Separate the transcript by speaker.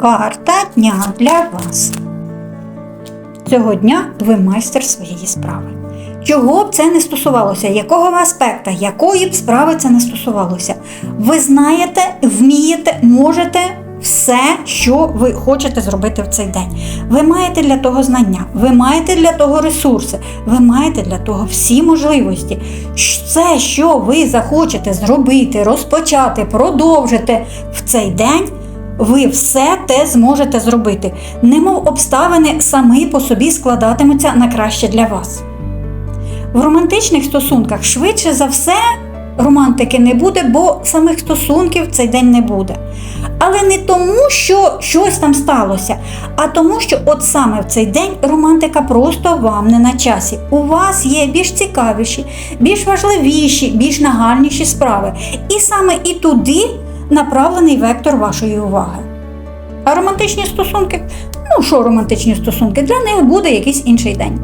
Speaker 1: Карта дня для вас. Цього дня ви майстер своєї справи. Чого б це не стосувалося, якого аспекта, якої б справи це не стосувалося, ви знаєте, вмієте, можете все, що ви хочете зробити в цей день. Ви маєте для того знання, ви маєте для того ресурси, ви маєте для того всі можливості. Все, що ви захочете зробити, розпочати, продовжити в цей день, ви все те зможете зробити. Немов обставини самі по собі складатимуться на краще для вас. В романтичних стосунках швидше за все романтики не буде, бо самих стосунків цей день не буде. Але не тому, що щось там сталося, а тому, що от саме в цей день романтика просто вам не на часі. У вас є більш цікавіші, більш важливіші, більш нагальніші справи. І саме і туди направлений вектор вашої уваги. А романтичні стосунки, ну що романтичні стосунки, для них буде якийсь інший день.